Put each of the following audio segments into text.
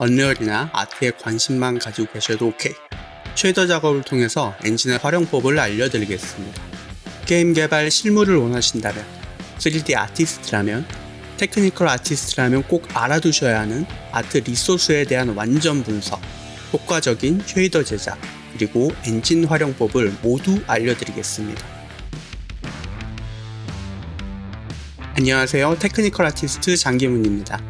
언리얼이나 아트에 관심만 가지고 계셔도 오케이. 쉐더 작업을 통해서 엔진의 활용법을 알려드리겠습니다. 게임 개발 실무를 원하신다면, 3D 아티스트라면, 테크니컬 아티스트라면 꼭 알아두셔야 하는 아트 리소스에 대한 완전 분석, 효과적인 쉐이더 제작, 그리고 엔진 활용법을 모두 알려드리겠습니다. 안녕하세요. 테크니컬 아티스트 장기문입니다.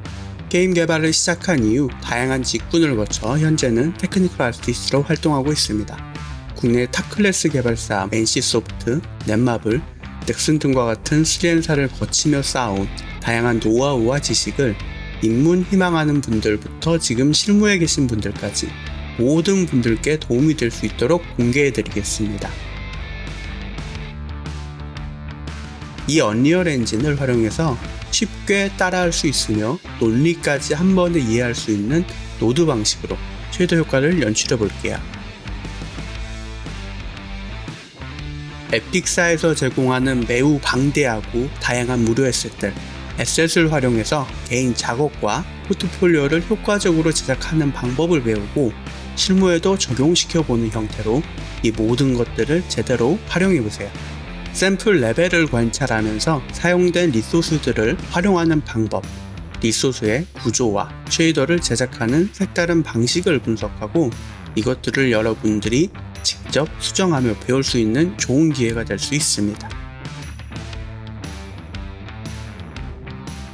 게임 개발을 시작한 이후 다양한 직군을 거쳐 현재는 테크니컬 아티스트로 활동하고 있습니다. 국내 탑클래스 개발사 NC소프트, 넷마블, 넥슨 등과 같은 수련사를 거치며 쌓아온 다양한 노하우와 지식을 입문 희망하는 분들부터 지금 실무에 계신 분들까지 모든 분들께 도움이 될 수 있도록 공개해 드리겠습니다. 이 언리얼 엔진을 활용해서 쉽게 따라할 수 있으며 논리까지 한 번에 이해할 수 있는 노드 방식으로 쉐더 효과를 연출해 볼게요. 에픽사에서 제공하는 매우 방대하고 다양한 무료 에셋들, 에셋을 활용해서 개인 작업과 포트폴리오를 효과적으로 제작하는 방법을 배우고 실무에도 적용시켜 보는 형태로 이 모든 것들을 제대로 활용해 보세요. 샘플 레벨을 관찰하면서 사용된 리소스들을 활용하는 방법, 리소스의 구조와 쉐이더를 제작하는 색다른 방식을 분석하고 이것들을 여러분들이 직접 수정하며 배울 수 있는 좋은 기회가 될 수 있습니다.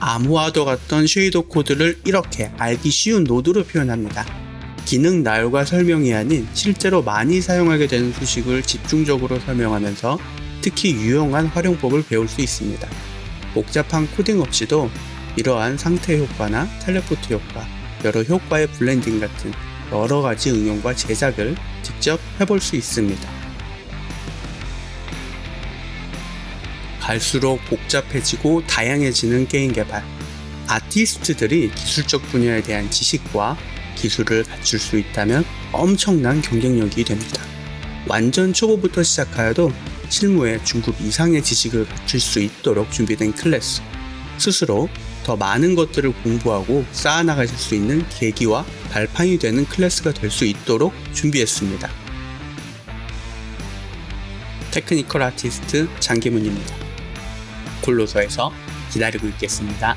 아무와도 같던 쉐이더 코드를 이렇게 알기 쉬운 노드로 표현합니다. 기능 나열과 설명이 아닌 실제로 많이 사용하게 되는 수식을 집중적으로 설명하면서 특히 유용한 활용법을 배울 수 있습니다. 복잡한 코딩 없이도 이러한 상태 효과나 텔레포트 효과, 여러 효과의 블렌딩 같은 여러 가지 응용과 제작을 직접 해볼 수 있습니다. 갈수록 복잡해지고 다양해지는 게임 개발. 아티스트들이 기술적 분야에 대한 지식과 기술을 갖출 수 있다면 엄청난 경쟁력이 됩니다. 완전 초보부터 시작하여도 실무에 중급 이상의 지식을 갖출 수 있도록 준비된 클래스. 스스로 더 많은 것들을 공부하고 쌓아나가실 수 있는 계기와 발판이 되는 클래스가 될 수 있도록 준비했습니다. 테크니컬 아티스트 장기문입니다. 골로서에서 기다리고 있겠습니다.